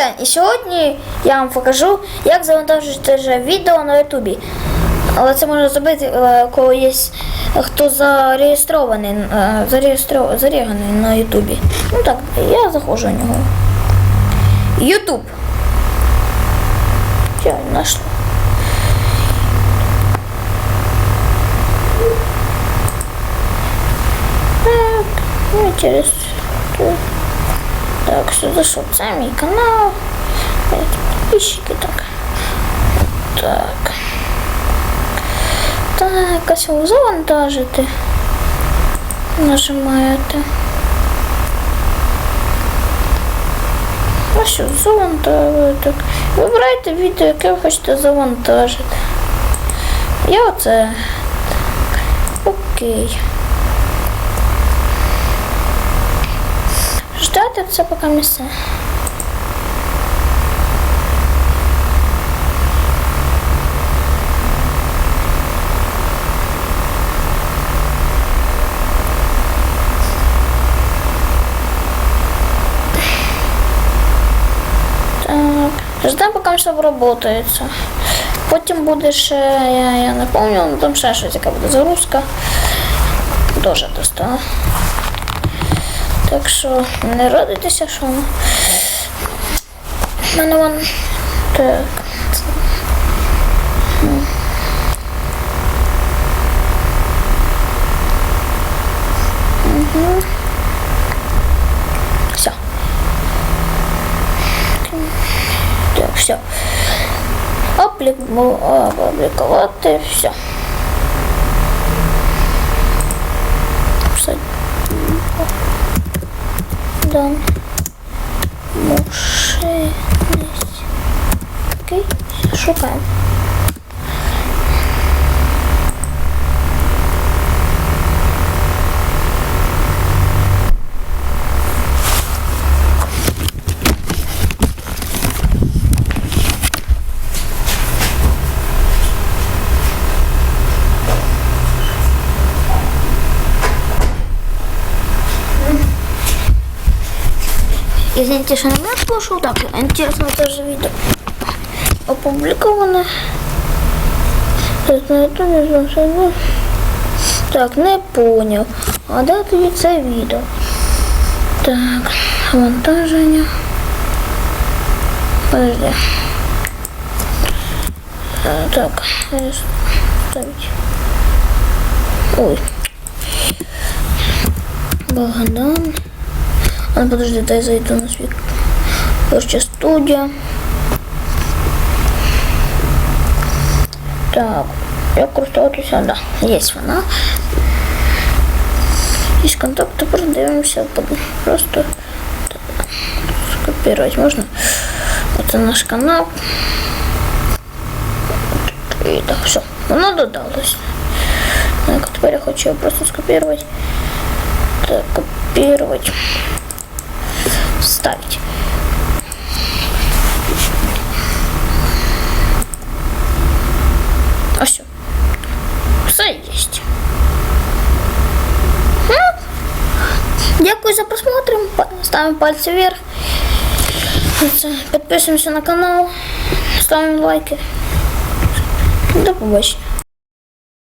день! І сьогодні я вам покажу, як завантажити вже відео на Ютубі. Але це можна зробити, е, коли є хто зареєстрований, е, зареєстро- на Ютубі. Ну так, я заходжу в нього. Ютуб. Я знайшла. Так, ну через... Так, що? Це мій канал. Підписчики так. Так. Так, ось завантажити. Нажимаєте. Ось що, завантажуєте. Вибирайте відео, яке ви хочете завантажити. Я оце. Окей. Ждати це поки місце. Ждемо, поки все обработається. Потім буде ще, я, я не пам'ятаю, ну там ще щось, яка буде загрузка. Дуже достала. Так що не радуйтеся, що в мене вон так. Все. Так, все. Опублікувати, все. Все. Дан. Мушеність. Окей, шукаємо. Извините, что на меня слушал. Так, интересно тоже видео. Опубликовано. Так, не понял. А де тоді це відео? Так, вантаження. Подожди. Так, ставить. Ой. Богдан. А, подожди, дай зайду на свій творча студія. Так, як користуватися, да, є вона. Із контакту продивимося, просто так, скопірувати можна. Оце наш канал. І так, все, воно додалось. Так, тепер я хочу його просто скопірувати. Так, копірувати. Вставить. А все. Все есть. Ну, Дякую за просмотр. Ставим пальцы вверх. Подписываемся на канал. Ставим лайки. До побачення.